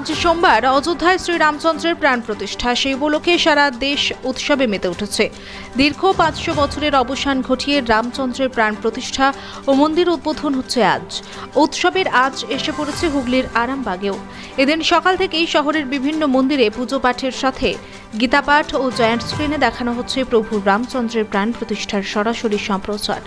আজ সোমবার অযোধ্যায় শ্রীরামচন্দ্রের প্রাণ প্রতিষ্ঠা। সেই উপলক্ষে সারা দেশ উৎসবে মেতে উঠেছে। দীর্ঘ পাঁচশো বছরের অবসান ঘটিয়ে রামচন্দ্রের প্রাণ প্রতিষ্ঠা ও মন্দির উদ্বোধন হচ্ছে আজ। উৎসবের আজ এসে পড়েছে হুগলির আরামবাগেও। এদিন সকাল থেকেই শহরের বিভিন্ন মন্দিরে পুজো পাঠের সাথে গীতাপাঠ ও জয়ান্ট স্ক্রিনে দেখানো হচ্ছে প্রভু রামচন্দ্রের প্রাণ প্রতিষ্ঠার সরাসরি সম্প্রচার।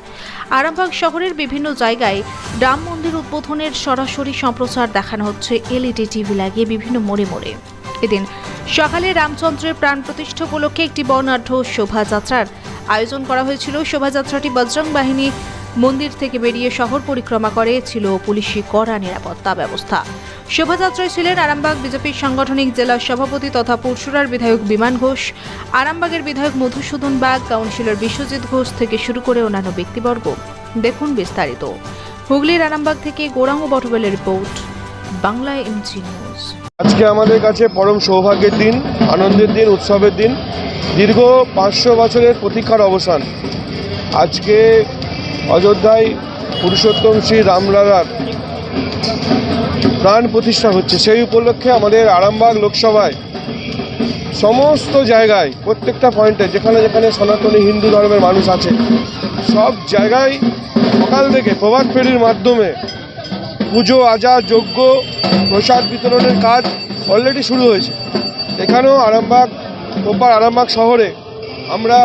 আরামবাগ শহরের বিভিন্ন জায়গায় রাম মন্দির উদ্বোধনের সরাসরি সম্প্রচার দেখানো হচ্ছে এলইডি, টিভি লাগিয়ে। বিভিন্ন মোড়ে মোড়ে। এদিন সকালে রামচন্দ্রের প্রাণ প্রতিষ্ঠা উপলক্ষে একটি বর্ণাঢ্য শোভাযাত্রার আয়োজন করা হয়েছিল। শোভাযাত্রাটি বজরং বাহিনী মন্দির থেকে বেরিয়ে শহর পরিক্রমা করে, ছিল পুলিশি কড়া নিরাপত্তা ব্যবস্থা। শোভাযাত্রায় ছিলেন আরামবাগ বিজেপির সাংগঠনিক জেলা সভাপতি তথা পরশুরার বিধায়ক বিমান ঘোষ, আরামবাগের বিধায়ক মধুসূদন বাগ, কাউন্সিলর বিশ্বজিৎ ঘোষ থেকে শুরু করে অন্যান্য ব্যক্তিবর্গ। দেখুন বিস্তারিত। হুগলির আরামবাগ থেকে গৌরাঙ্গ বটবেলের রিপোর্ট। বাংলায় এমজি নিউজ আজকে আমাদের কাছে পরম সৌভাগ্যের দিন, আনন্দের দিন, উৎসবের দিন, দীর্ঘ পাঁচশো বছরের প্রতীক্ষার অবসান। আজকে অযোধ্যায় পুরুষোত্তম শ্রী রামলালার প্রাণ প্রতিষ্ঠা হচ্ছে। সেই উপলক্ষে আমাদের আরামবাগ লোকসভায় সমস্ত জায়গায়, প্রত্যেকটা পয়েন্টে, যেখানে যেখানে সনাতনী হিন্দু ধর্মের মানুষ আছে, সব জায়গায় সকাল থেকে প্রভাত ফেরির মাধ্যমে পুজো আজা যজ্ঞ, প্রসাদ বিতরণের কাজ অলরেডি শুরু হয়েছে। এখানেও আরামবাগ রোববার আরামবাগ শহরে আমরা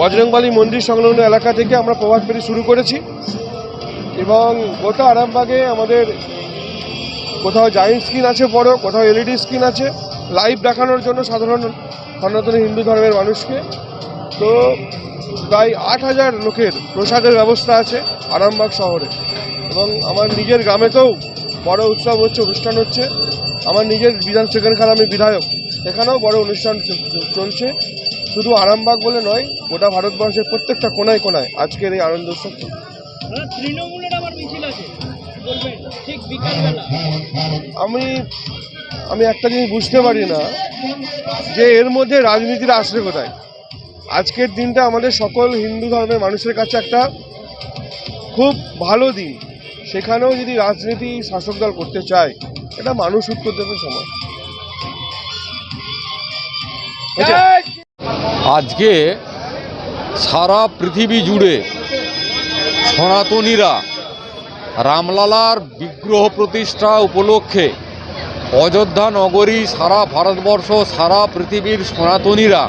বজরংবালী মন্দির সংলগ্ন এলাকা থেকে আমরা প্রভাত ফেরি শুরু করেছি এবং গোটা আরামবাগে আমাদের কোথাও জায়েন্ট স্ক্রিন আছে বড়, কোথাও এলইডি স্ক্রিন আছে। লাইভ দেখানোর জন্য সাধারণ সনাতনী হিন্দু ধর্মের মানুষকে তো প্রায় আট হাজার লোকের প্রসাদের ব্যবস্থা আছে আরামবাগ শহরে। এবং আমার নিজের গ্রামেতেও বড় উৎসব হচ্ছে অনুষ্ঠান হচ্ছে। আমার নিজের বিধান সেখানকার আমি বিধায়ক। এখানেও বড় অনুষ্ঠান চলছে। শুধু আরামবাগ বলে নয় গোটা ভারতবর্ষের প্রত্যেকটা কোনায় কোনায় আজকের এই আনন্দ উৎসব। তৃণমূলের আবার মিছিল আছে ঠিক বিকালবেলা। আমি আমি একটা জিনিস বুঝতে পারি না যে এর মধ্যে রাজনীতির আসলে কোথায়? আজকের দিনটা আমাদের সকল হিন্দু ধর্মের মানুষের কাছে একটা খুব ভালো দিন। সেখানেও যদি রাজনীতি শাসক দল করতে চায়, এটা মানুষ দেবে সময় আজকে সারা পৃথিবী জুড়ে সনাতনীরা রামলালার বিগ্রহ প্রতিষ্ঠা উপলক্ষে অযোধ্যা নগরী, সারা ভারতবর্ষ, সারা পৃথিবীর সনাতনীরা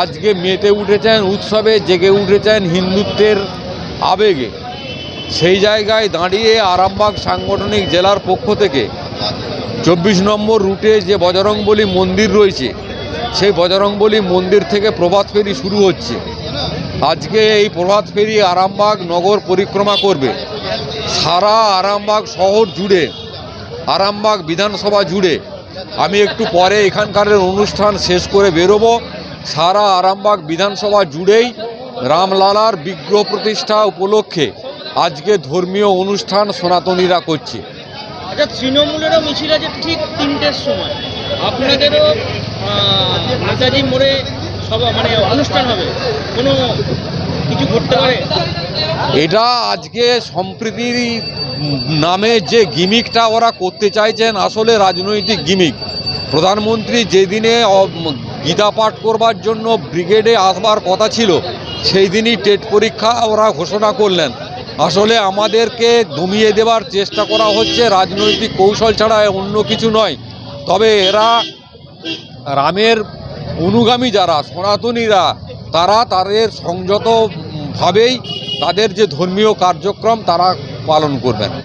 আজকে মেতে উঠেছেন, উৎসবে জেগে উঠেছেন হিন্দুত্বের আবেগে। সেই জায়গায় দাঁড়িয়ে আরামবাগ সাংগঠনিক জেলার পক্ষ থেকে চব্বিশ নম্বর রুটে যে বজরংবলী মন্দির রয়েছে, সেই বজরংবলী মন্দির থেকে প্রভাত ফেরি শুরু হচ্ছে। আজকে এই প্রভাত ফেরি আরামবাগ নগর পরিক্রমা করবে। সারা আরামবাগ শহর জুড়ে, আরামবাগ বিধানসভা জুড়ে। আমি একটু পরে এখানকার অনুষ্ঠান শেষ করে বেরোবো। সারা আরামবাগ বিধানসভা জুড়েই রামলালার বিগ্রহ প্রতিষ্ঠা উপলক্ষে আজকে ধর্মীয় অনুষ্ঠান সনাতনীরা করছে। আচ্ছা তৃণমূলেরও মিছিল আছে ঠিক তিনটের সময়। আপনাদেরও নেতাজি মোড়ে মানে অনুষ্ঠান হবে। কোনো কিছু ঘটতে পারে? এটা আজকে সম্প্রীতির নামে যে গিমিকটা ওরা করতে চাইছেন আসলে রাজনৈতিক গিমিক। প্রধানমন্ত্রী যেদিনে গীতা পাঠ করবার জন্য ব্রিগেডে আসবার কথা ছিল, সেই দিনই টেট পরীক্ষা ওরা ঘোষণা করলেন। আসলে আমাদেরকে দমিয়ে দেবার চেষ্টা করা হচ্ছে, রাজনৈতিক কৌশল ছাড়া অন্য কিছু নয়। তবে এরা রামের অনুগামী যারা, সনাতনীরা, তারা তাদের সংযতভাবেই তাদের যে ধর্মীয় কার্যক্রম তারা পালন করবেন।